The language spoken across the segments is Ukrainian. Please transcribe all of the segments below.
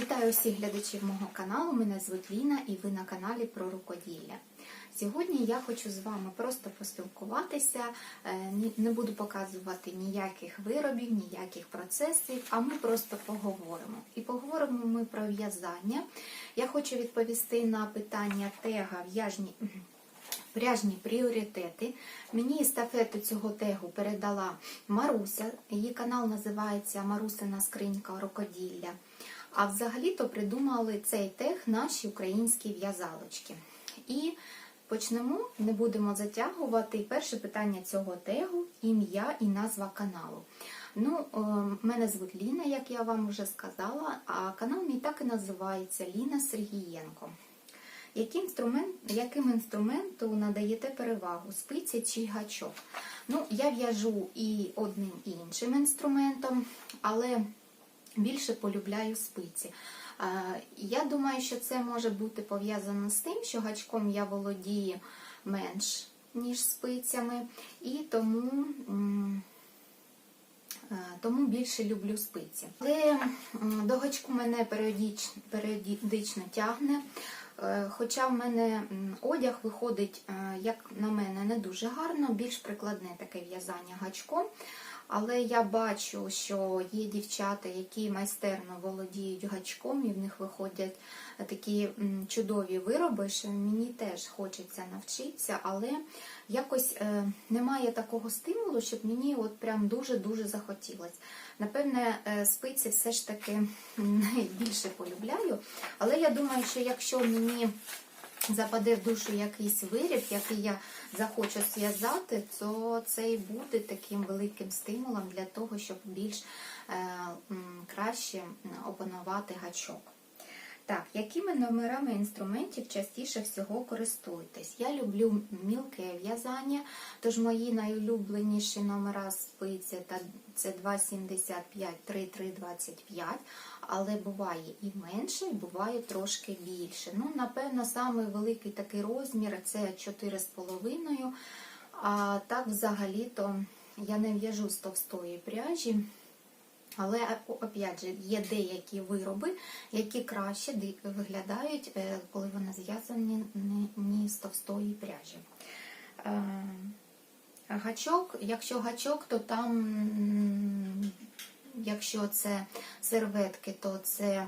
Вітаю всіх глядачів мого каналу. Мене звуть Ліна і ви на каналі про рукоділля. Сьогодні я хочу з вами просто поспілкуватися, е, не буду показувати ніяких виробів, ніяких процесів, а ми просто поговоримо. І поговоримо ми про в'язання. Я хочу відповісти на питання тега в'яжні. Пряжні пріоритети. Мені естафету цього тегу передала Маруся. Її канал називається Марусина скринька рукоділля. А взагалі-то придумали цей тег наші українські в'язалочки. І почнемо, не будемо затягувати. Перше питання цього тегу ім'я і назва каналу. Ну, е, мене звуть Ліна, як я вам вже сказала, а канал мій так і називається Ліна Сергієнко. Який інструмент, яким інструменту надаєте перевагу? Спиці чи гачок? Ну, я в'яжу і одним і іншим інструментом, але більше полюбляю спиці. Я думаю, що це може бути пов'язано з тим, що гачком я володію менш, ніж спицями, і тому. Тому більше люблю спиці. Але до гачку мене періодич, періодично тягне. Е, Хоча в мене одяг виходить, е, як на мене, не дуже гарно, більш прикладне таке в'язання гачком. Але я бачу, що є дівчата, які майстерно володіють гачком, і в них виходять такі чудові вироби, що мені теж хочеться навчитися, але якось е, немає такого стимулу, щоб мені от прям дуже-дуже захотілося. Напевне, е, спиці все ж таки найбільше полюбляю. Але я думаю, що якщо мені западе в душу якийсь виріб, який я захочу зв'язати, то це і буде таким великим стимулом для того, щоб більш е, краще опанувати гачок. Так, якими номерами інструментів частіше всього користуєтесь? Я люблю мілке в'язання, тож мої найулюбленіші номера спиці це 2,75, 3,325, але буває і менше, і буває трошки більше. Ну, напевно, самий великий такий розмір це 4,5, а так взагалі-то я не в'яжу з товстої пряжі. Але опять же, є деякі вироби, які краще виглядають, е, коли вони зв'язані не- з товстої пряжі. Е, Гачок, якщо гачок, то там, якщо це серветки, то це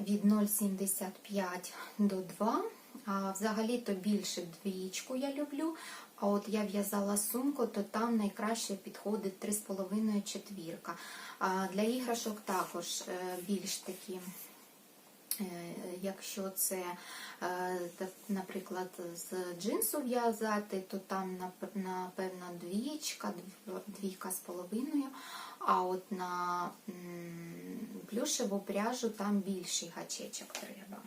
від 0,75 до 2. А взагалі то більше двічку я люблю. А от я в'язала сумку, то там найкраще підходить 3,5 четвірка. А для іграшок також е, більш такі. Е, Якщо це, е, наприклад, з джинсу в'язати, то там нап- напевно двічка, двійка з половиною, а от на плюшеву пряжу там більший гачечок треба.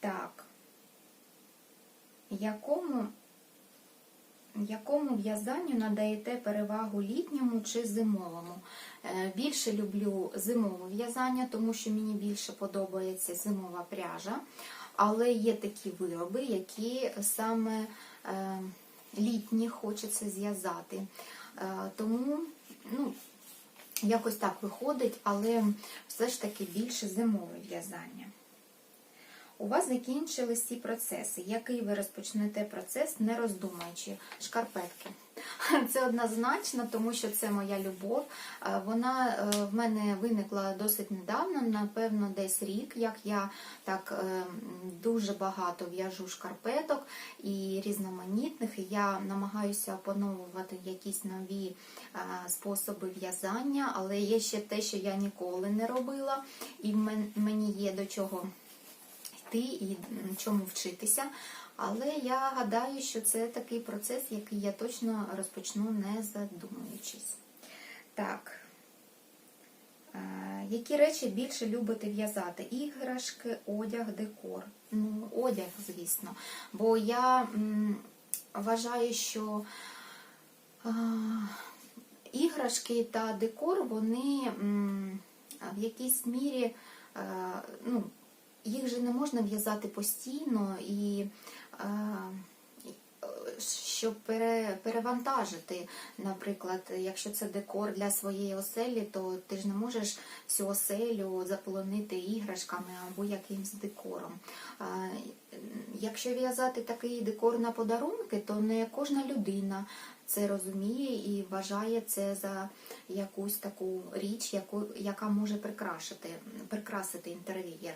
Так, якому, якому в'язанню надаєте перевагу літньому чи зимовому? Е, Більше люблю зимове в'язання, тому що мені більше подобається зимова пряжа. Але є такі вироби, які саме е, літні хочеться зв'язати. Е, Тому ну, якось так виходить, але все ж таки більше зимове в'язання. У вас закінчились ці процеси. Який ви розпочнете процес, не роздумуючи? Шкарпетки. Це однозначно, тому що це моя любов. Е, Вона е, в мене виникла досить недавно, напевно, десь рік, як я так е, дуже багато в'яжу шкарпеток і різноманітних. Я намагаюся опановувати якісь нові способи в'язання, але є ще те, що я ніколи не робила, і мені є до чого йти і чому вчитися. Але я гадаю, що це такий процес, який я точно розпочну не задумуючись. Так. Е, Які речі більше любите в'язати? Іграшки, одяг, декор. Ну, одяг, звісно. Бо я м, вважаю, що е, іграшки та декор, вони м, в якійсь мірі, е, ну, їх же не можна в'язати постійно і е, щоб пере, перевантажити, наприклад, якщо це декор для своєї оселі, то ти ж не можеш всю оселю заполонити іграшками або якимсь декором. Якщо в'язати такий декор на подарунки, то не кожна людина це розуміє і вважає це за якусь таку річ, яку, яка може прикрашити, прикрасити інтер'єр.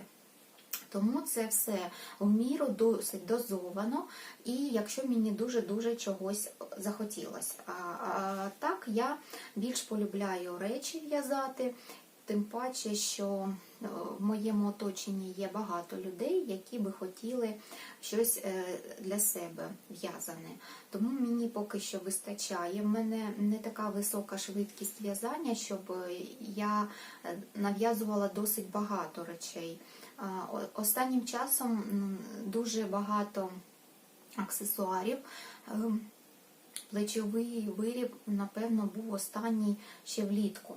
Тому це все в міру досить дозовано, і якщо мені дуже-дуже чогось захотілося. А, а так я більш полюбляю речі в'язати, тим паче, що е, в моєму оточенні є багато людей, які би хотіли щось е, для себе в'язане. Тому мені поки що вистачає. В мене не така висока швидкість в'язання, щоб е, я нав'язувала досить багато речей. Останнім часом дуже багато аксесуарів. Ем, Плечовий виріб, напевно, був останній ще влітку.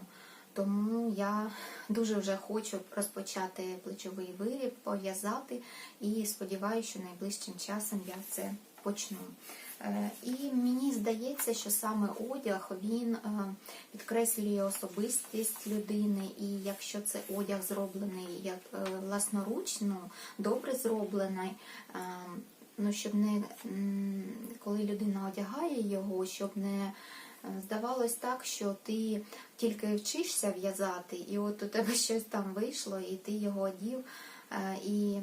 Тому я дуже вже хочу розпочати плечовий виріб, пов'язати і сподіваюся, що найближчим часом я це почну. Е, І мені здається, що саме одяг він е, підкреслює особистість людини, і якщо це одяг зроблений як е, власноручно, добре зроблений, ну щоб не коли людина одягає його, щоб не здавалось так, що ти тільки вчишся в'язати, і от у тебе щось там вийшло, і ти його одів і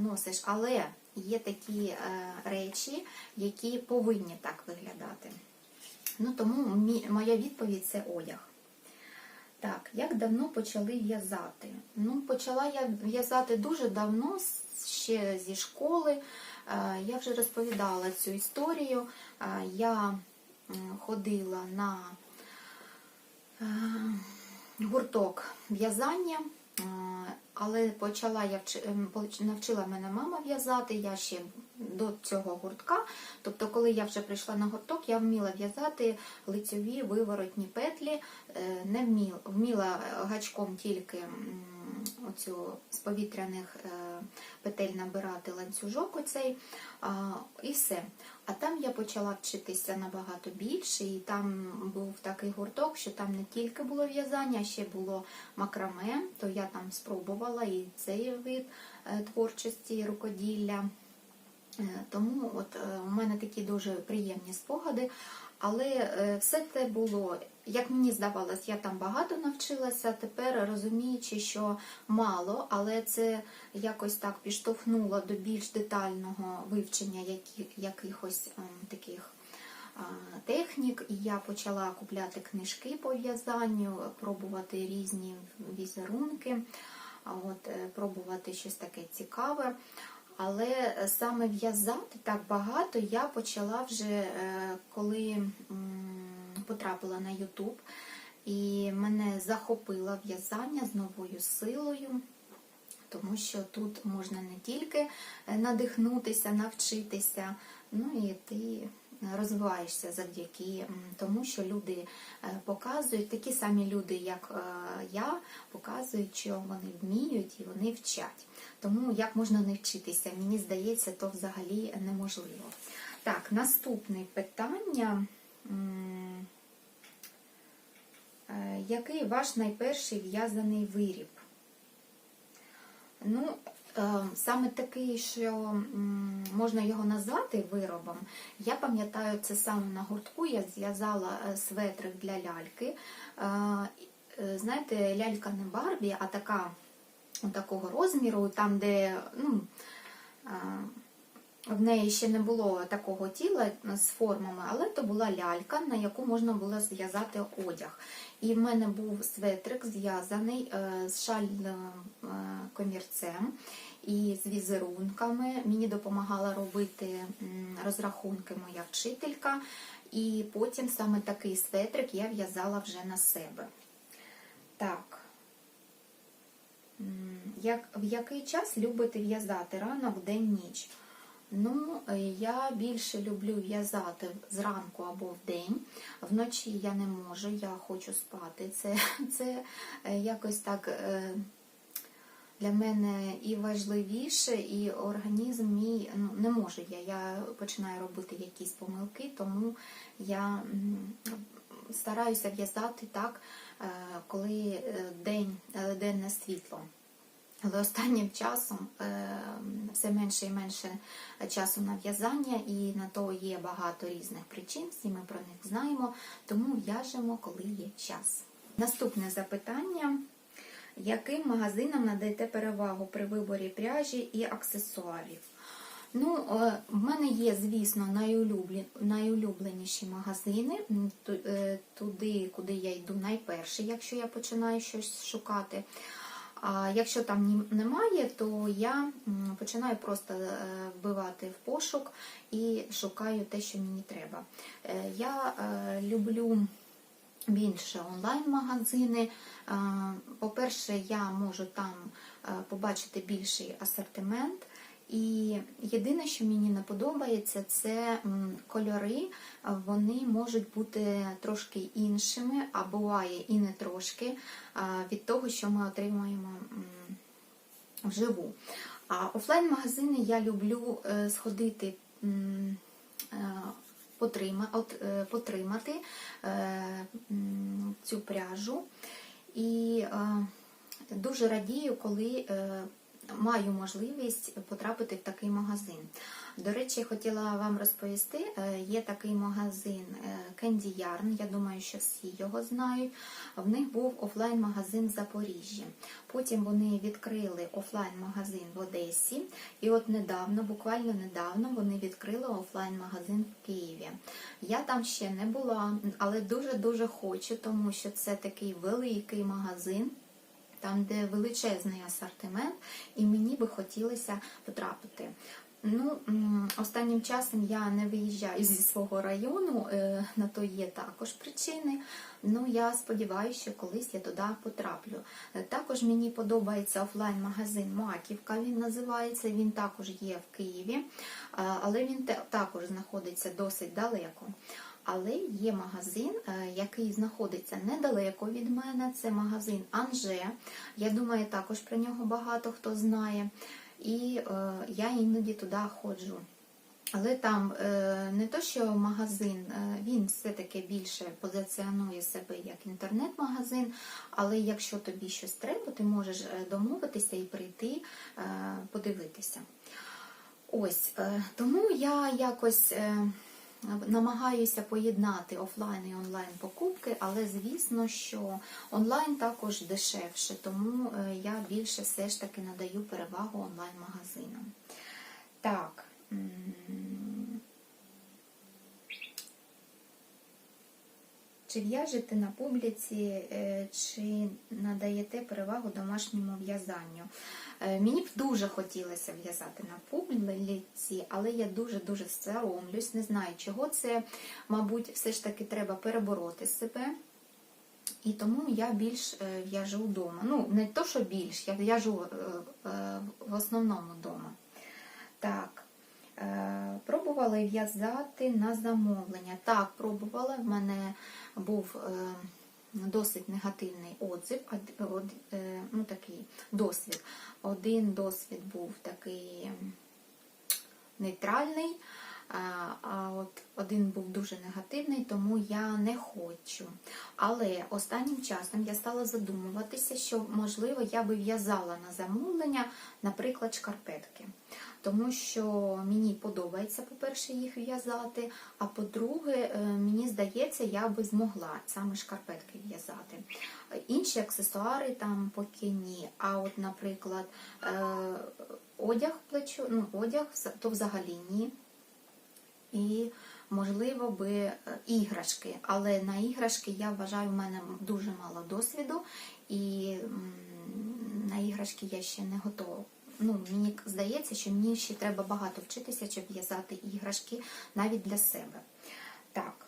носиш. Але є такі е, речі, які повинні так виглядати. Ну тому моя відповідь це одяг. Так, як давно почали в'язати? Ну, почала я в'язати дуже давно, ще зі школи. Е, Я вже розповідала цю історію. Е, Я ходила на гурток в'язання, але почала я ем, навчила мене мама в'язати. Я ще до цього гуртка. Тобто, коли я вже прийшла на гурток, я вміла в'язати лицьові виворотні петлі, е, не вміла, вміла гачком тільки оцю з повітряних е, петель набирати ланцюжок оцей, і все. А там я почала вчитися набагато більше, і там був такий гурток, що там не тільки було в'язання, ще було макраме, то я там спробувала і цей вид е, творчості, рукоділля. Е, Тому от е, у мене такі дуже приємні спогади. Але е, все це було, як мені здавалось, я там багато навчилася. Тепер розуміючи, що мало, але це якось так підштовхнуло до більш детального вивчення якихось ем, таких технік. І я почала купляти книжки по в'язанню, пробувати різні візерунки, от, пробувати щось таке цікаве. Але саме в'язати так багато я почала вже е, коли потрапила на Ютуб, і мене захопило в'язання з новою силою, тому що тут можна не тільки е, надихнутися, навчитися, ну і ти розвиваєшся завдяки тому, що люди е, показують, такі самі люди, як е, я, показують, що вони вміють і вони вчать. Тому як можна не вчитися? Мені здається, то взагалі неможливо. Так, наступне питання. Е, Який ваш найперший в'язаний виріб? Ну, саме такий, що можна його назвати виробом. Я пам'ятаю, це саме на гуртку я зв'язала е, светрик для ляльки. Е, е, Знаєте, лялька не Барбі, а така такого розміру, там, де ну, е, в неї ще не було такого тіла з формами, але то була лялька, на яку можна було зв'язати одяг. І в мене був светрик зв'язаний е, з шальним е, комірцем і з візерунками. Мені допомагала робити розрахунки моя вчителька. І потім саме такий светрик я в'язала вже на себе. Так. Як, в який час любите в'язати? Ранок, день, ніч? Ну, е, я більше люблю в'язати зранку або вдень. Вночі я не можу, я хочу спати. Це, це е, якось так е, для мене і важливіше, і організм мій ну, не можу я. Я починаю робити якісь помилки, тому я стараюся в'язати так, коли день, денне світло. Але останнім часом е, все менше і менше часу на в'язання, і на то є багато різних причин, всі ми про них знаємо, тому в'яжемо, коли є час. Наступне запитання. Яким магазинам надаєте перевагу при виборі пряжі і аксесуарів? Ну, е, в мене є, звісно, найулюбленіші магазини, е, туди, куди я йду найперше, якщо я починаю щось шукати. А якщо там немає, то я починаю просто е, вбивати в пошук і шукаю те, що мені треба. Е, Я е, люблю більше онлайн-магазини. По-перше, я можу там побачити більший асортимент. І єдине, що мені не подобається, це кольори. Вони можуть бути трошки іншими, а буває і не трошки від того, що ми отримуємо вживу. А офлайн-магазини я люблю е, сходити. е, е, потримати цю пряжу. І дуже радію, коли маю можливість потрапити в такий магазин. До речі, хотіла вам розповісти, е, є такий магазин е, Candy Yarn, я думаю, що всі його знають. В них був офлайн-магазин в Запоріжжі. Потім вони відкрили офлайн-магазин в Одесі. І от недавно, буквально недавно, вони відкрили офлайн-магазин в Києві. Я там ще не була, але дуже-дуже хочу, тому що це такий великий магазин. Там, де величезний асортимент, і мені би хотілося потрапити. Ну, останнім часом я не виїжджаю зі свого району, е, на то є також причини. Ну, я сподіваюся, що колись я туди потраплю. Е, Також мені подобається офлайн-магазин Маківка, він називається. Він також є в Києві, е, але він також знаходиться досить далеко. Але є магазин, е, який знаходиться недалеко від мене. Це магазин Анже. Я думаю, також про нього багато хто знає. І е, я іноді туди ходжу. Але там е, не то, що магазин, він все-таки більше позиціонує себе як інтернет-магазин, але якщо тобі щось треба, ти можеш домовитися і прийти подивитися. Ось, тому я якось намагаюся поєднати офлайн і онлайн покупки, але звісно, що онлайн також дешевше, тому е, я більше все ж таки надаю перевагу онлайн-магазинам. Так. Чи в'яжете на публіці, е, чи надаєте перевагу домашньому в'язанню? Е, Мені б дуже хотілося в'язати на публіці, але я дуже-дуже соромлюсь, не знаю чого. Це, мабуть, все ж таки треба перебороти себе. І тому я більш е, в'яжу вдома. Ну, не то, що більш, я в'яжу в основному вдома. Так. Е, Пробувала в'язати на замовлення. Так, пробувала. В мене був е, досить негативний отзив, е, ну, такий досвід. Один досвід був такий нейтральний, а от один був дуже негативний, тому я не хочу. Але останнім часом я стала задумуватися, що можливо я би в'язала на замовлення, наприклад, шкарпетки. Тому що мені подобається, по-перше, їх в'язати, а по-друге, е, мені здається, я би змогла саме шкарпетки в'язати. Інші аксесуари там поки ні. А от, наприклад, е, одяг плечу, ну, одяг то взагалі ні. І, можливо, би е, іграшки. Але на іграшки я вважаю, в мене дуже мало досвіду, і на іграшки я ще не готова. Ну, мені здається, що мені ще треба багато вчитися, щоб в'язати іграшки навіть для себе. Так.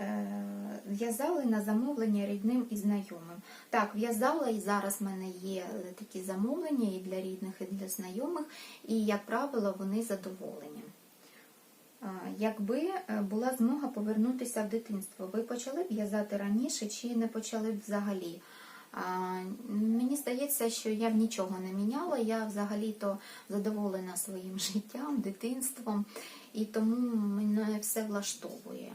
Е, В'язали на замовлення рідним і знайомим. Так, в'язала і зараз в мене є е, такі замовлення і для рідних, і для знайомих, і, як правило, вони задоволені. Якби е, була змога повернутися в дитинство, ви почали б в'язати раніше чи не почали б взагалі? Мені здається, що я в нічого не міняла. Я взагалі-то задоволена своїм життям, дитинством, і тому мене все влаштовує.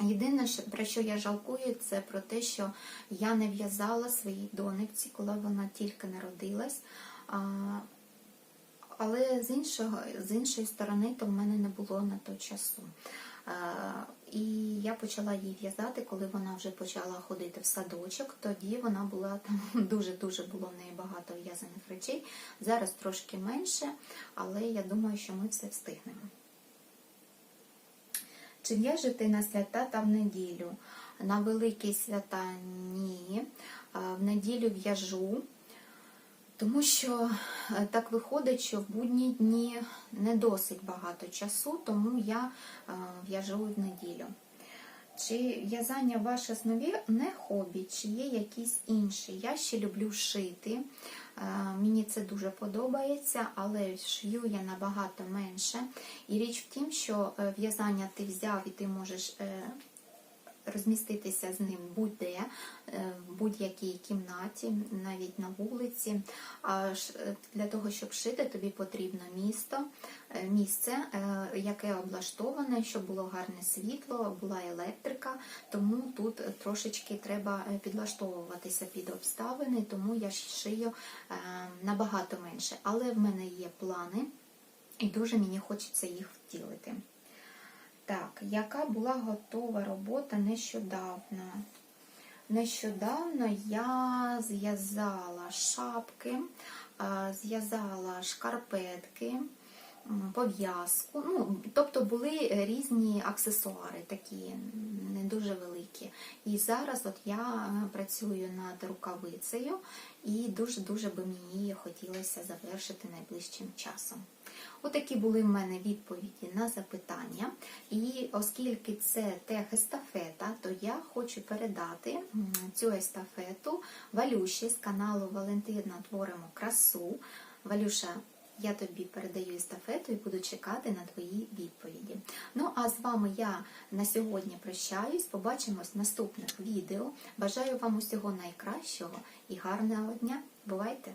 Єдине, про що я жалкую, це про те, що я не в'язала своїй донечці, коли вона тільки народилась. Але з, іншого, з іншої сторони, то в мене не було на то часу. І я почала їй в'язати, коли вона вже почала ходити в садочок. Тоді вона була там дуже-дуже було в неї багато в'язаних речей. Зараз трошки менше, але я думаю, що ми все встигнемо. Чи в'яжете на свята та в неділю? На великі свята ні. В неділю в'яжу, тому що е, так виходить, що в будні дні не досить багато часу, тому я е, в'яжу в неділю. Чи в'язання ваше основі не хобі, чи є якісь інші? Я ще люблю шити. Е, Мені це дуже подобається, але шью я набагато менше. І річ в тім, що в'язання ти взяв і ти можеш розміститися з ним будь-де, е, в будь-якій кімнаті, навіть на вулиці. А е, для того, щоб шити, тобі потрібно місто, е, місце, яке облаштоване, щоб було гарне світло, була електрика. Тому тут трошечки треба підлаштовуватися під обставини, тому я шию набагато менше. Але в мене є плани, і дуже мені хочеться їх втілити. Так, яка була готова робота нещодавно? Нещодавно я зв'язала шапки, зв'язала шкарпетки, пов'язку. Ну, тобто були різні аксесуари, такі не дуже великі. І зараз от я е, працюю над рукавицею, і дуже-дуже би мені хотілося завершити найближчим часом. Отакі були в мене відповіді на запитання. І оскільки це тех-естафета, то я хочу передати цю естафету Валюші з каналу Валентина Творимо красу. Валюша, я тобі передаю естафету і буду чекати на твої відповіді. Ну а з вами я на сьогодні прощаюсь. Побачимось в наступних відео. Бажаю вам усього найкращого і гарного дня. Бувайте!